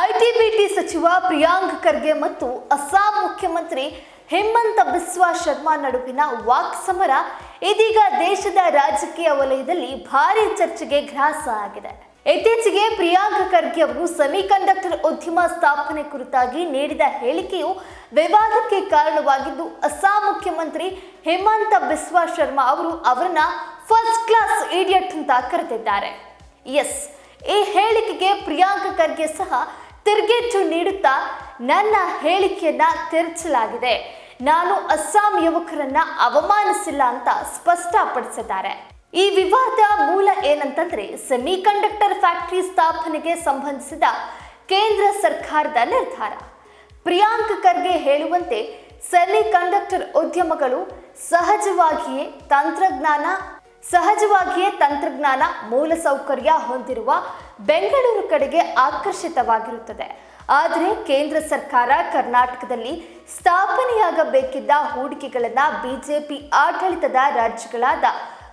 IT BT ಸಚಿವ ಪ್ರಿಯಾಂಕ್ ಖರ್ಗೆ ಮತ್ತು ಅಸ್ಸಾಂ ಮುಖ್ಯಮಂತ್ರಿ ಹೇಮಂತ ಬಿಸ್ವಾ ಶರ್ಮಾ ನಡುವಿನ ವಾಕ್ ಸಮರ ಇದೀಗ ದೇಶದ ರಾಜಕೀಯ ವಲಯದಲ್ಲಿ ಭಾರಿ ಚರ್ಚೆಗೆ ಗ್ರಾಸ ಆಗಿದೆ. ಇತ್ತೀಚೆಗೆ ಪ್ರಿಯಾಂಕ್ ಖರ್ಗೆ ಅವರು ಸೆಮಿಕಂಡಕ್ಟರ್ ಉದ್ಯಮ ಸ್ಥಾಪನೆ ಕುರಿತಾಗಿ ನೀಡಿದ ಹೇಳಿಕೆಯು ವಿವಾದಕ್ಕೆ ಕಾರಣವಾಗಿದ್ದು, ಅಸ್ಸಾಂ ಮುಖ್ಯಮಂತ್ರಿ ಹೇಮಂತ ಬಿಸ್ವಾ ಶರ್ಮಾ ಅವರು ಅವರನ್ನ ಫಸ್ಟ್ ಕ್ಲಾಸ್ ಈಡಿಯಟ್ ಅಂತ ಕರೆದಿದ್ದಾರೆ. ಎಸ್ ಈ ಹೇಳಿಕೆಗೆ ಪ್ರಿಯಾಂಕ್ ಖರ್ಗೆ ಸಹ ತಿರುಗೇಟು ನೀಡುತ್ತಾ ನನ್ನ ಹೇಳಿಕೆಯನ್ನ ತಿರುಚಲಾಗಿದೆ. ನಾನು ಅಸ್ಸಾಂ ಯುವಕರನ್ನ ಅವಮಾನಿಸಿಲ್ಲ ಅಂತ ಸ್ಪಷ್ಟಪಡಿಸಿದ್ದಾರೆ. ಈ ವಿವಾದ ಮೂಲ ಏನಂತಂದ್ರೆ ಸೆಮಿಕಂಡಕ್ಟರ್ ಫ್ಯಾಕ್ಟರಿ ಸ್ಥಾಪನೆಗೆ ಸಂಬಂಧಿಸಿದ ಕೇಂದ್ರ ಸರ್ಕಾರದ ನಿರ್ಧಾರ. ಪ್ರಿಯಾಂಕ್ ಖರ್ಗೆ ಹೇಳುವಂತೆ ಸೆಮಿಕಂಡಕ್ಟರ್ ಉದ್ಯಮಗಳು ಸಹಜವಾಗಿಯೇ ತಂತ್ರಜ್ಞಾನ ಸಹಜವಾಗಿಯೇ ತಂತ್ರಜ್ಞಾನ ಮೂಲಸೌಕರ್ಯ ಹೊಂದಿರುವ ಬೆಂಗಳೂರು ಕಡೆಗೆ ಆಕರ್ಷಿತವಾಗಿರುತ್ತದೆ. ಆದರೆ ಕೇಂದ್ರ ಸರ್ಕಾರ ಕರ್ನಾಟಕದಲ್ಲಿ ಸ್ಥಾಪನೆಯಾಗಬೇಕಿದ್ದ ಹೂಡಿಕೆಗಳನ್ನು ಬಿಜೆಪಿ ಆಡಳಿತದ ರಾಜ್ಯಗಳಾದ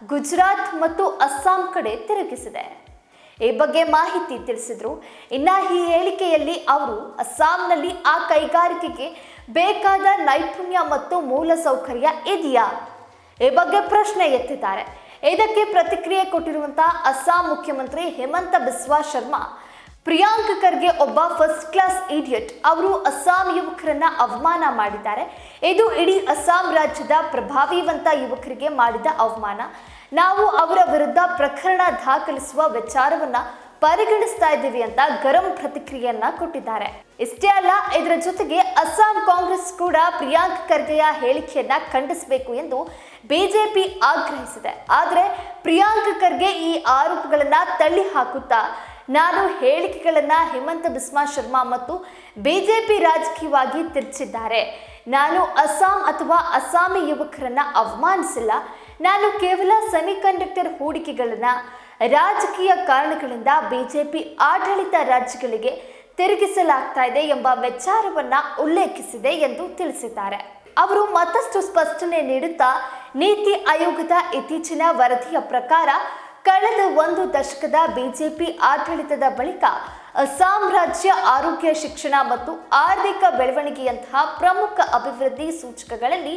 ಗುಜರಾತ್ ಮತ್ತು ಅಸ್ಸಾಂ ಕಡೆ ತಿರುಗಿಸಿದೆ. ಈ ಬಗ್ಗೆ ಮಾಹಿತಿ ತಿಳಿಸಿದರು. ಇನ್ನು ಈ ಹೇಳಿಕೆಯಲ್ಲಿ ಅವರು, ಅಸ್ಸಾಂನಲ್ಲಿ ಆ ಕೈಗಾರಿಕೆಗೆ ಬೇಕಾದ ನೈಪುಣ್ಯ ಮತ್ತು ಮೂಲಸೌಕರ್ಯ ಇದೆಯಾ? ಈ ಬಗ್ಗೆ ಪ್ರಶ್ನೆ ಎತ್ತಿದ್ದಾರೆ. ಇದಕ್ಕೆ ಪ್ರತಿಕ್ರಿಯೆ ಕೊಟ್ಟಿರುವಂತಹ ಅಸ್ಸಾಂ ಮುಖ್ಯಮಂತ್ರಿ ಹೇಮಂತ ಬಿಸ್ವಾ ಶರ್ಮಾ, ಪ್ರಿಯಾಂಕ್ ಖರ್ಗೆ ಒಬ್ಬ ಫಸ್ಟ್ ಕ್ಲಾಸ್ ಇಡಿಯಟ್ ಅವರು ಅಸ್ಸಾಂ ಯುವಕರನ್ನ ಅವಮಾನ ಮಾಡಿದ್ದಾರೆ. ಇದು ಇಡೀ ಅಸ್ಸಾಂ ರಾಜ್ಯದ ಪ್ರಭಾವಿವಂತ ಯುವಕರಿಗೆ ಮಾಡಿದ ಅವಮಾನ. ನಾವು ಅವರ ವಿರುದ್ಧ ಪ್ರಕರಣ ದಾಖಲಿಸುವ ವಿಚಾರವನ್ನ ಪರಿಗಣಿಸ್ತಾ ಇದ್ದೀವಿ ಅಂತ ಗರಂ ಪ್ರತಿಕ್ರಿಯೆಯನ್ನ ಕೊಟ್ಟಿದ್ದಾರೆ. ಇಷ್ಟೇ ಅಲ್ಲ, ಇದರ ಜೊತೆಗೆ ಅಸ್ಸಾಂ ಕಾಂಗ್ರೆಸ್ ಕೂಡ ಪ್ರಿಯಾಂಕ್ ಖರ್ಗೆಯ ಹೇಳಿಕೆಯನ್ನ ಖಂಡಿಸಬೇಕು ಎಂದು ಬಿಜೆಪಿ ಆಗ್ರಹಿಸಿದೆ. ಆದರೆ ಪ್ರಿಯಾಂಕ್ ಖರ್ಗೆ ಈ ಆರೋಪಗಳನ್ನ ತಳ್ಳಿ ಹಾಕುತ್ತಾ ನಾನು ಹೇಳಿಕೆಗಳನ್ನ ಹೇಮಂತ ಬಿಸ್ಮಾ ಶರ್ಮಾ ಮತ್ತು ಬಿಜೆಪಿ ರಾಜಕೀಯವಾಗಿ ತಿರ್ಚಿದ್ದಾರೆ. ನಾನು ಅಸ್ಸಾಂ ಅಥವಾ ಅಸ್ಸಾಮಿ ಯುವಕರನ್ನ ಅವಮಾನಿಸಿಲ್ಲ. ನಾನು ಕೇವಲ ಸೆಮಿಕಂಡಕ್ಟರ್ ಹೂಡಿಕೆಗಳನ್ನ ರಾಜಕೀಯ ಕಾರಣಗಳಿಂದ ಬಿಜೆಪಿ ಆಡಳಿತ ರಾಜ್ಯಗಳಿಗೆ ತಿರುಗಿಸಲಾಗ್ತಾ ಇದೆ ಎಂಬ ವಿಚಾರವನ್ನ ಉಲ್ಲೇಖಿಸಿದೆ ಎಂದು ತಿಳಿಸಿದ್ದಾರೆ. ಅವರು ಮತ್ತಷ್ಟು ಸ್ಪಷ್ಟನೆ ನೀಡುತ್ತಾ, ನೀತಿ ಆಯೋಗದ ಇತ್ತೀಚಿನ ವರದಿಯ ಪ್ರಕಾರ ಕಳೆದ ಒಂದು ದಶಕದ ಬಿಜೆಪಿ ಆಡಳಿತದ ಬಳಿಕ ಅಸ್ಸಾಂ ರಾಜ್ಯ ಆರೋಗ್ಯ, ಶಿಕ್ಷಣ ಮತ್ತು ಆರ್ಥಿಕ ಬೆಳವಣಿಗೆಯಂತಹ ಪ್ರಮುಖ ಅಭಿವೃದ್ಧಿ ಸೂಚಕಗಳಲ್ಲಿ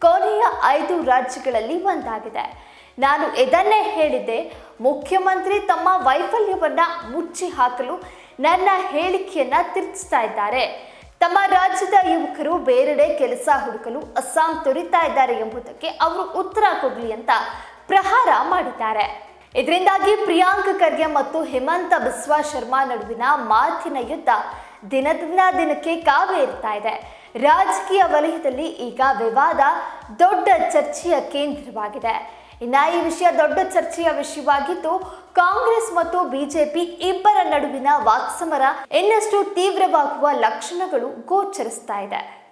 ಕೊನೆಯ ಐದು ರಾಜ್ಯಗಳಲ್ಲಿ ಒಂದಾಗಿದೆ. ನಾನು ಇದನ್ನೇ ಹೇಳಿದ್ದೆ. ಮುಖ್ಯಮಂತ್ರಿ ತಮ್ಮ ವೈಫಲ್ಯವನ್ನ ಮುಚ್ಚಿ ಹಾಕಲು ನನ್ನ ಹೇಳಿಕೆಯನ್ನು ತಿರುಚ್ತಾ ಇದ್ದಾರೆ. ತಮ್ಮ ರಾಜ್ಯದ ಯುವಕರು ಬೇರೆಡೆ ಕೆಲಸ ಹುಡುಕಲು ಅಸ್ಸಾಂ ತೊರಿತಾ ಇದ್ದಾರೆ ಎಂಬುದಕ್ಕೆ ಅವರು ಉತ್ತರ ಕೊಡಲಿ ಅಂತ ಪ್ರಹಾರ ಮಾಡಿದ್ದಾರೆ. ಇದರಿಂದಾಗಿ ಪ್ರಿಯಾಂಕ್ ಖರ್ಗೆ ಮತ್ತು ಹೇಮಂತ ಬಿಸ್ವಾ ಶರ್ಮಾ ನಡುವಿನ ಮಾತಿನ ಯುದ್ಧ ದಿನದಿಂದ ದಿನಕ್ಕೆ ಕಾವೇರ್ತಾ ಇದೆ. ರಾಜಕೀಯ ವಲಯದಲ್ಲಿ ಈಗ ವಿವಾದ ದೊಡ್ಡ ಚರ್ಚೆಯ ಕೇಂದ್ರವಾಗಿದೆ. ಇನ್ನ ಈ ವಿಷಯ ದೊಡ್ಡ ಚರ್ಚೆಯ ವಿಷಯವಾಗಿದ್ದು, ಕಾಂಗ್ರೆಸ್ ಮತ್ತು ಬಿಜೆಪಿ ಇಬ್ಬರ ನಡುವಿನ ವಾಕ್ಸಮರ ಇನ್ನಷ್ಟು ತೀವ್ರವಾಗುವ ಲಕ್ಷಣಗಳು ಗೋಚರಿಸ್ತಾ ಇದೆ.